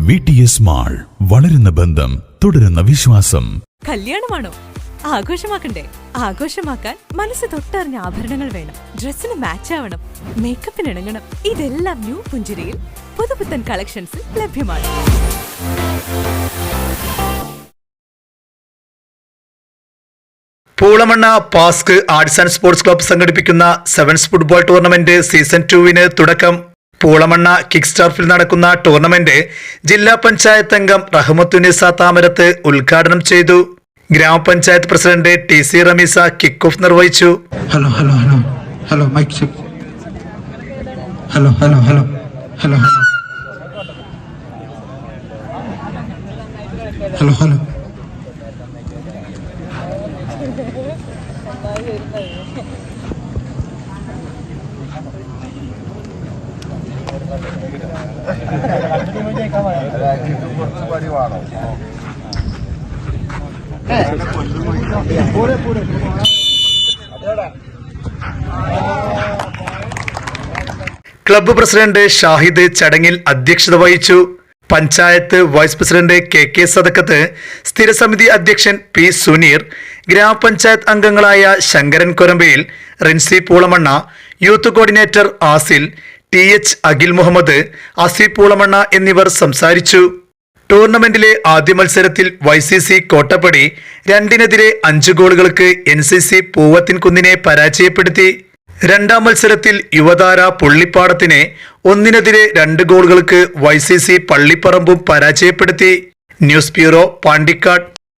V T S mall വളരുന്ന ബന്ധം തുടരുന്ന വിശ്വാസം. കല്യാണമാണോ? ആഘോഷമാക്കണ്ടേ? ആഘോഷമാക്കാൻ മനസ്സ് തൊട്ടറിഞ്ഞ ആഭരണങ്ങൾ വേണം. ഡ്രസ്സിന് മാച്ച് ആവണം. മേക്കപ്പിന് ഇണങ്ങണം. ഇതെല്ലാം ന്യൂ പുഞ്ചിരിയിൽ പുതുപുത്തൻ കളക്ഷൻസിൽ ലഭ്യമാണ്. Poolamanna പാസ്ക് arts and sports club സംഘടിപ്പിക്കുന്ന സെവൻസ് ഫുട്ബോൾ ടൂർണമെന്റ് സീസൺ ടുവിന് തുടക്കം. പൂളമണ്ണ കിക്ക് സ്റ്റാർഫിൽ നടക്കുന്ന ടൂർണമെന്റ് ജില്ലാ പഞ്ചായത്ത് അംഗം റഹ്മത്തുനിസ താമരത്ത് ഉദ്ഘാടനം ചെയ്തു. ഗ്രാമപഞ്ചായത്ത് president T C Ramisa kick off നിർവഹിച്ചു. Hello hello hello hello mic check hello hello hello. Hello hello. Hello club president Shahid ചടങ്ങിൽ അധ്യക്ഷത വഹിച്ചു. Panchayat vice president K K Sadakkath സ്ഥിരസമിതി അധ്യക്ഷൻ പി സുനീർ ഗ്രാമപഞ്ചായത്ത് അംഗങ്ങളായ Sankaran Korambayil Rinsi Poolamanna youth coordinator Asil T H Akhil Muhammad Asif Poolamanna എന്നിവർ സംസാരിച്ചു. ടൂർണമെന്റിലെ ആദ്യ മത്സരത്തിൽ വൈ സി സി കോട്ടപ്പടി രണ്ടിനെതിരെ അഞ്ച് ഗോളുകൾക്ക് എൻ സി സി പൂവത്തിൻകുന്നിനെ പരാജയപ്പെടുത്തി. രണ്ടാം മത്സരത്തിൽ യുവതാര പുള്ളിപ്പാടത്തിനെ ഒന്നിനെതിരെ രണ്ട് ഗോളുകൾക്ക് വൈ സി സി പള്ളിപ്പറമ്പും പരാജയപ്പെടുത്തി. News bureau Pandikkad.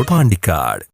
Road Pandikkad